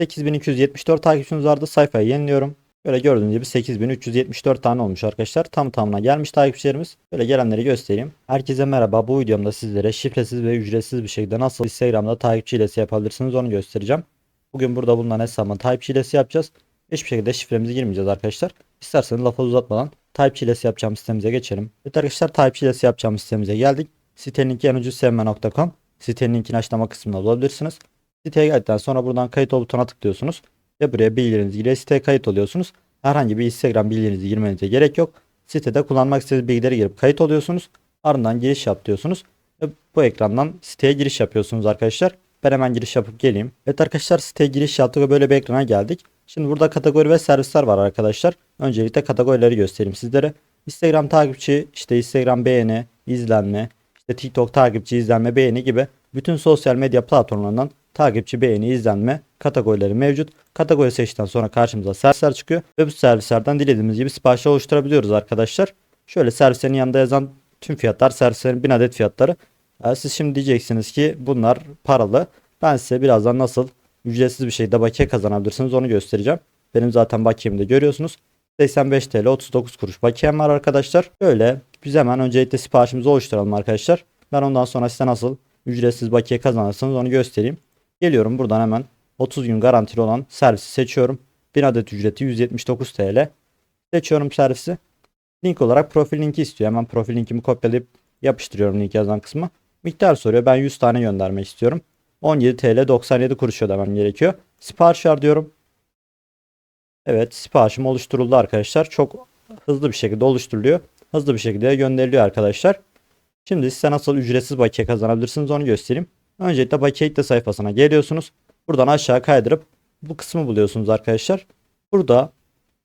8274 takipçimiz vardı. Sayfayı yeniliyorum. Böyle gördüğünüz gibi 8374 tane olmuş arkadaşlar. Tam tamına gelmiş takipçilerimiz. Böyle gelenleri göstereyim. Herkese merhaba. Bu videomda sizlere şifresiz ve ücretsiz bir şekilde nasıl Instagram'da takipçi hilesi yapabilirsiniz onu göstereceğim. Bugün burada bulunan hesabıma takipçi hilesi yapacağız. Hiçbir şekilde şifremizi girmeyeceğiz arkadaşlar. İsterseniz lafı uzatmadan takipçi hilesi yapacağım sitemize geçelim. Evet arkadaşlar takipçi hilesi yapacağım sitemize geldik. Sitenin linki yenucusevme.com Sitenin linkini açıklama kısmında bulabilirsiniz. Siteye geldikten sonra buradan kayıt ol butonuna tıklıyorsunuz. Ve buraya bilgilerinizi giriyor. Siteye kayıt oluyorsunuz. Herhangi bir Instagram bilgilerinizi girmenize gerek yok. Sitede kullanmak istediğiniz bilgileri girip kayıt oluyorsunuz. Ardından giriş yap diyorsunuz. Ve bu ekrandan siteye giriş yapıyorsunuz arkadaşlar. Ben hemen giriş yapıp geleyim. Evet arkadaşlar siteye giriş yaptık ve böyle bir ekrana geldik. Şimdi burada kategori ve servisler var arkadaşlar. Öncelikle kategorileri göstereyim sizlere. Instagram takipçi, işte Instagram beğeni, izlenme, işte TikTok takipçi, izlenme, beğeni gibi bütün sosyal medya platformlarından takipçi, beğeni, izlenme kategorileri mevcut. Kategori seçtikten sonra karşımıza servisler çıkıyor ve bu servislerden dilediğimiz gibi siparişler oluşturabiliyoruz arkadaşlar. Şöyle servislerin yanında yazan tüm fiyatlar servislerin 1000 adet fiyatları. Ee, Siz şimdi diyeceksiniz ki bunlar paralı. Ben size birazdan nasıl ücretsiz bir şekilde bakiye kazanabilirsiniz onu göstereceğim. Benim zaten bakiyemi de görüyorsunuz. 85 TL 39 kuruş bakiyem var arkadaşlar. Böyle biz hemen öncelikle siparişimizi oluşturalım arkadaşlar. Ben ondan sonra size nasıl ücretsiz bakiye kazanırsınız onu göstereyim. Geliyorum buradan hemen 30 gün garantili olan servisi seçiyorum. 1000 adet ücreti 179 TL. Seçiyorum servisi. Link olarak profil linki istiyor. Hemen profil linkimi kopyalayıp yapıştırıyorum link yazan kısmı. Miktar soruyor. Ben 100 tane göndermek istiyorum. 17 TL 97 kuruş ödemem gerekiyor. Sipariş ver diyorum. Evet siparişim oluşturuldu arkadaşlar. Çok hızlı bir şekilde oluşturuluyor. Hızlı bir şekilde gönderiliyor arkadaşlar. Şimdi size nasıl ücretsiz bakiye kazanabilirsiniz onu göstereyim. Öncelikle ekle sayfasına geliyorsunuz. Buradan aşağı kaydırıp bu kısmı buluyorsunuz arkadaşlar. Burada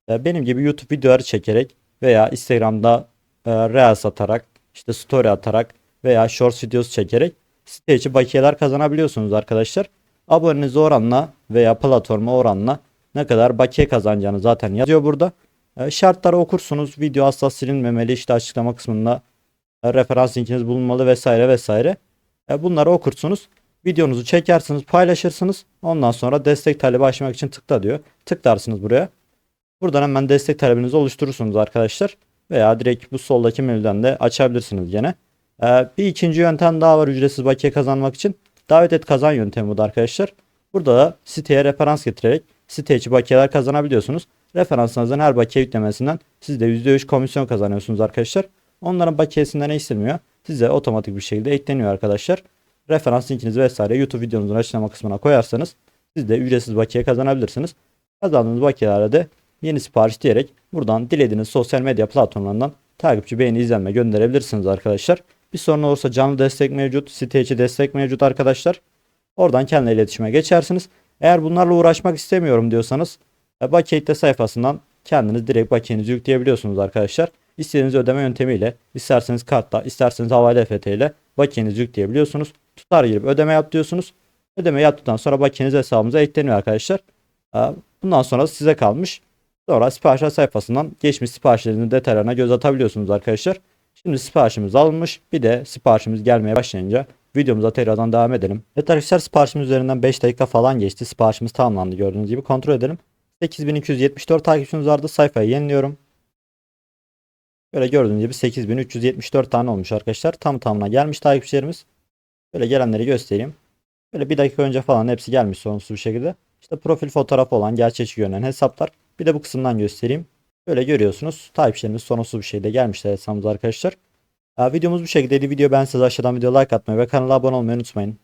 e, benim gibi YouTube videoları çekerek veya Instagram'da e, Reels atarak, işte story atarak veya Shorts videosu çekerek site içi bakiyeler kazanabiliyorsunuz arkadaşlar. Aboneniz oranla veya platforma oranla ne kadar bakiye kazanacağını zaten yazıyor burada. E, şartları okursunuz. Video asla silinmemeli. İşte açıklama kısmında referans linkiniz bulunmalı vesaire vesaire. E, bunları okursunuz. Videonuzu çekersiniz, paylaşırsınız. Ondan sonra destek talebi açmak için tıkla diyor. Tıklarsınız buraya. Buradan hemen destek talebinizi oluşturursunuz arkadaşlar. Veya direkt bu soldaki menüden de açabilirsiniz gene. Ee, bir ikinci yöntem daha var ücretsiz bakiye kazanmak için. Davet et kazan yöntemi bu da arkadaşlar. Burada da siteye referans getirerek site içi bakiyeler kazanabiliyorsunuz. Referansınızın her bakiye yüklemesinden siz de %3 komisyon kazanıyorsunuz arkadaşlar. Onların bakiyesinden eksilmiyor. Size otomatik bir şekilde ekleniyor arkadaşlar. Referans linkinizi vesaire YouTube videonuzun açıklama kısmına koyarsanız siz de ücretsiz bakiye kazanabilirsiniz. Kazandığınız bakiyelerle de yeni sipariş diyerek buradan dilediğiniz sosyal medya platformlarından takipçi beğeni izlenme gönderebilirsiniz arkadaşlar. Bir sorun olursa canlı destek mevcut, site içi destek mevcut arkadaşlar. Oradan kendi iletişime geçersiniz. Eğer bunlarla uğraşmak istemiyorum diyorsanız e, Bakiye Ekle sayfasından kendiniz direkt bakiyenizi yükleyebiliyorsunuz arkadaşlar. İstediğiniz ödeme yöntemiyle, isterseniz kartla, isterseniz havale EFT ile bakiyenizi yükleyebiliyorsunuz. Tutar girip ödeme yap diyorsunuz. Ödeme yaptıktan sonra bakiyeniz hesabımıza ekleniyor arkadaşlar. E, Bundan sonra size kalmış. Sonra siparişler sayfasından geçmiş siparişlerin detaylarına göz atabiliyorsunuz arkadaşlar. Şimdi siparişimiz alınmış. Bir de siparişimiz gelmeye başlayınca videomuza tekrardan devam edelim. Evet arkadaşlar siparişimiz üzerinden 5 dakika falan geçti. Siparişimiz tamamlandı gördüğünüz gibi. Kontrol edelim. 8274 takipçimiz vardı. Sayfayı yeniliyorum. Böyle gördüğünüz gibi 8374 tane olmuş arkadaşlar. Tam tamına gelmiş takipçilerimiz. Böyle gelenleri göstereyim. Böyle bir dakika önce falan hepsi gelmiş sonsuz bir şekilde. İşte profil fotoğrafı olan gerçekçi görünen hesaplar. Bir de bu kısımdan göstereyim. Böyle görüyorsunuz. Takipçilerimiz sonsuz bir şekilde gelmişler hesabımıza arkadaşlar. Videomuz bu şekildeydi. Video beğenseniz aşağıdan video like atmayı ve kanala abone olmayı unutmayın.